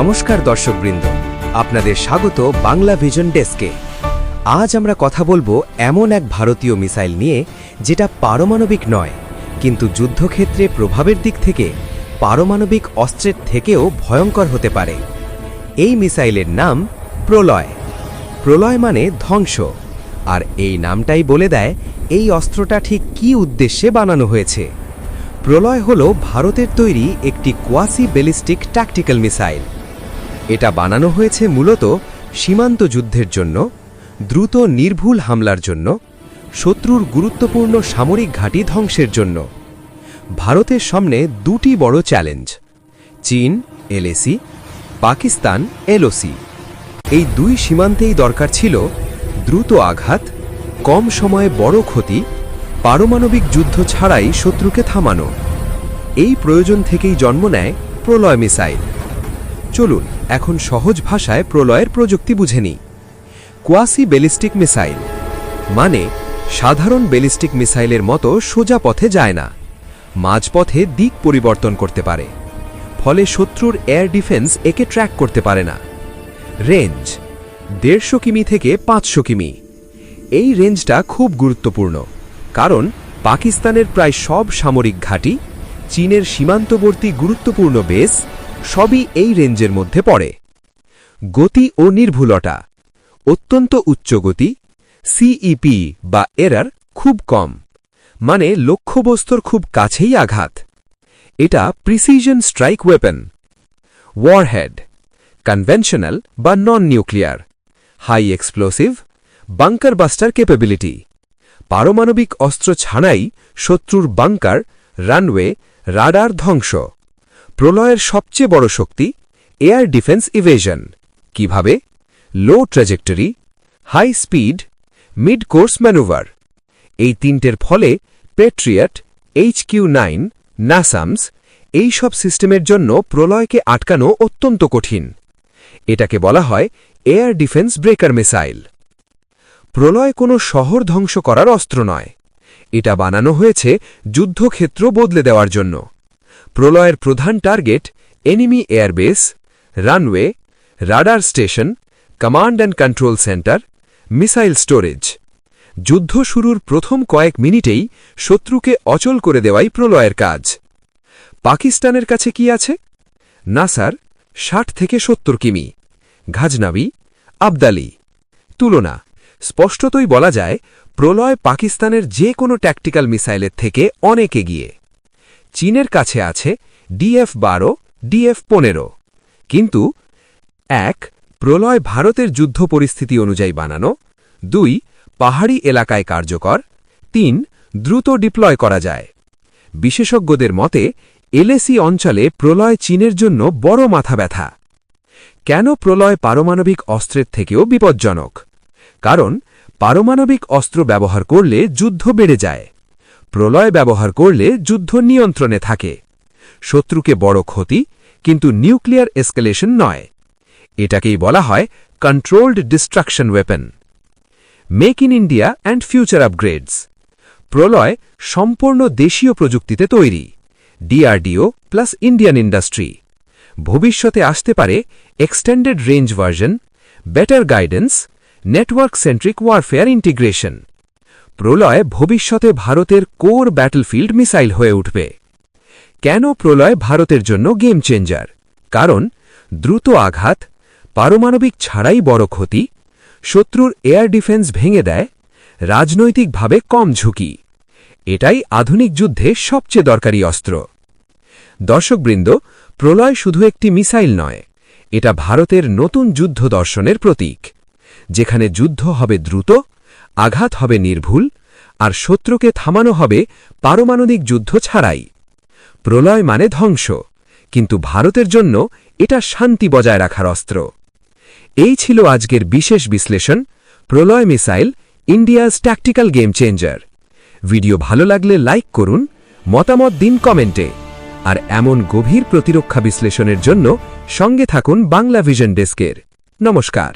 নমস্কার দর্শকবৃন্দ, আপনাদের স্বাগত বাংলা ভিজন ডেস্কে। আজ আমরা কথা বলব এমন এক ভারতীয় মিসাইল নিয়ে যেটা পারমাণবিক নয়, কিন্তু যুদ্ধক্ষেত্রে প্রভাবের দিক থেকে পারমাণবিক অস্ত্রের থেকেও ভয়ঙ্কর হতে পারে। এই মিসাইলের নাম প্রলয়। প্রলয় মানে ধ্বংস, আর এই নামটাই বলে দেয় এই অস্ত্রটা ঠিক কী উদ্দেশ্যে বানানো হয়েছে। প্রলয় হল ভারতের তৈরি একটি কোয়াসি ব্যালিস্টিক ট্যাকটিক্যাল মিসাইল। এটা বানানো হয়েছে মূলত সীমান্ত যুদ্ধের জন্য, দ্রুত নির্ভুল হামলার জন্য, শত্রুর গুরুত্বপূর্ণ সামরিক ঘাঁটি ধ্বংসের জন্য। ভারতের সামনে দুটি বড় চ্যালেঞ্জ, চীন, এলএসি, পাকিস্তান, এলওসি। এই দুই সীমান্তেই দরকার ছিল দ্রুত আঘাত, কম সময়ে বড় ক্ষতি, পারমাণবিক যুদ্ধ ছাড়াই শত্রুকে থামানো। এই প্রয়োজন থেকেই জন্ম নেয় প্রলয় মিসাইল। চলুন, এখন সহজ ভাষায় প্রলয়ের প্রযুক্তি বুঝে নিই। কোয়াসি ব্যালিস্টিক মিসাইল মানে সাধারণ ব্যালিস্টিক মিসাইলের মতো সোজা পথে যায় না, মাঝপথে দিক পরিবর্তন করতে পারে, ফলে শত্রুর এয়ার ডিফেন্স একে ট্র্যাক করতে পারে না। রেঞ্জ দেড়শো কিমি থেকে পাঁচশো কিমি, এই রেঞ্জটা খুব গুরুত্বপূর্ণ, কারণ পাকিস্তানের প্রায় সব সামরিক ঘাঁটি চীনের সীমান্তবর্তী গুরুত্বপূর্ণ বেস সবই এই রেঞ্জের মধ্যে পড়ে। গতি ও নির্ভুলতা, অত্যন্ত উচ্চ গতি সিইপি বা এরার খুব কম মানে লক্ষ্যবস্তুর খুব কাছেই আঘাত। এটা precision strike weapon warhead conventional বা non nuclear high explosive bunker buster capability পারমাণবিক অস্ত্র ছাড়াই শত্রুর বাংকার রানওয়ে রাডার ধ্বংস। প্রলয়ের সবচেয়ে বড় শক্তি এয়ার ডিফেন্স ইভেশন। কীভাবে? Low trajectory, high speed, mid course manoeuvre. এই তিনটের ফলে patriot H Q nine, NASAMS, এই সব সিস্টেমের জন্য প্রলয়কে আটকানো অত্যন্ত কঠিন। এটাকে বলা হয় air defence breaker missile. Pralay কোনো শহর ধ্বংস করার অস্ত্র নয়। এটা বানানো হয়েছে যুদ্ধক্ষেত্র বদলে দেওয়ার জন্য। প্রলয়ের প্রধান target enemy airbase runway radar station command and control centre missile storage যুদ্ধ শুরুর প্রথম কয়েক মিনিটেই শত্রুকে অচল করে দেওয়াই প্রলয়ের কাজ। পাকিস্তানের কাছে কি আছে? নাসার, ষাট থেকে সত্তর কিমি। ঘাজনাবি, আবদালি। তুলনা। স্পষ্টতই বলা যায়, প্রলয় পাকিস্তানের যে কোনো ট্যাকটিক্যাল মিসাইলের থেকে অনেক এগিয়ে। চীনের কাছে আছে ডিএফ বারো, ডিএফ পনেরো। কিন্তু এক, প্রলয় ভারতের যুদ্ধ পরিস্থিতি অনুযায়ী বানানো। দুই, পাহাড়ি এলাকায় কার্যকর। তিন, দ্রুত ডিপ্লয় করা যায়। বিশেষজ্ঞদের মতে এলএসি অঞ্চলে প্রলয় চীনের জন্য বড় মাথা ব্যথা। কেন প্রলয় পারমাণবিক অস্ত্রের থেকেও বিপজ্জনক? কারণ, পারমাণবিক অস্ত্র ব্যবহার করলে যুদ্ধ বেড়ে যায়। প্রলয় ব্যবহার করলে যুদ্ধ নিয়ন্ত্রণে থাকে। শত্রুকে বড় ক্ষতি, কিন্তু নিউক্লিয়ার এসকেলেশন নয়। এটাকেই বলা হয় controlled destruction weapon make in India and future upgrades Pralay সম্পূর্ণ দেশীয় প্রযুক্তিতে তৈরি। ডিআরডিও প্লাস ইন্ডিয়ান ইন্ডাস্ট্রি ভবিষ্যতে আসতে পারে extended range version better guidance network centric warfare integration Pralay ভবিষ্যতে ভারতের কোর ব্যাটলফিল্ড মিসাইল হয়ে উঠবে। কেন প্রলয় ভারতের জন্য গেম চেঞ্জার কারণ দ্রুত আঘাত, পারমাণবিক ছাড়াই বড় ক্ষতি, শত্রুর এয়ার ডিফেন্স ভেঙে দেয়, রাজনৈতিকভাবে কম ঝুঁকি। এটাই আধুনিক যুদ্ধে সবচেয়ে দরকারি অস্ত্র। দর্শকবৃন্দ, প্রলয় শুধু একটি মিসাইল নয়, এটা ভারতের নতুন যুদ্ধ দর্শনের প্রতীক, যেখানে যুদ্ধ হবে দ্রুত আঘাত হবে নির্ভুল আর শত্রুকে থামানো হবে পারমাণবিক যুদ্ধ ছাড়াই। প্রলয় মানে ধ্বংস, কিন্তু ভারতের জন্য এটা শান্তি বজায় রাখার অস্ত্র। এই ছিল আজকের বিশেষ বিশ্লেষণ, Pralay missile, India's tactical game changer. Video ভালো লাগলে লাইক করুন, মতামত দিন কমেন্টে। আর এমন গভীর প্রতিরক্ষা বিশ্লেষণের জন্য সঙ্গে থাকুন বাংলা ভিশন ডেস্কের। নমস্কার।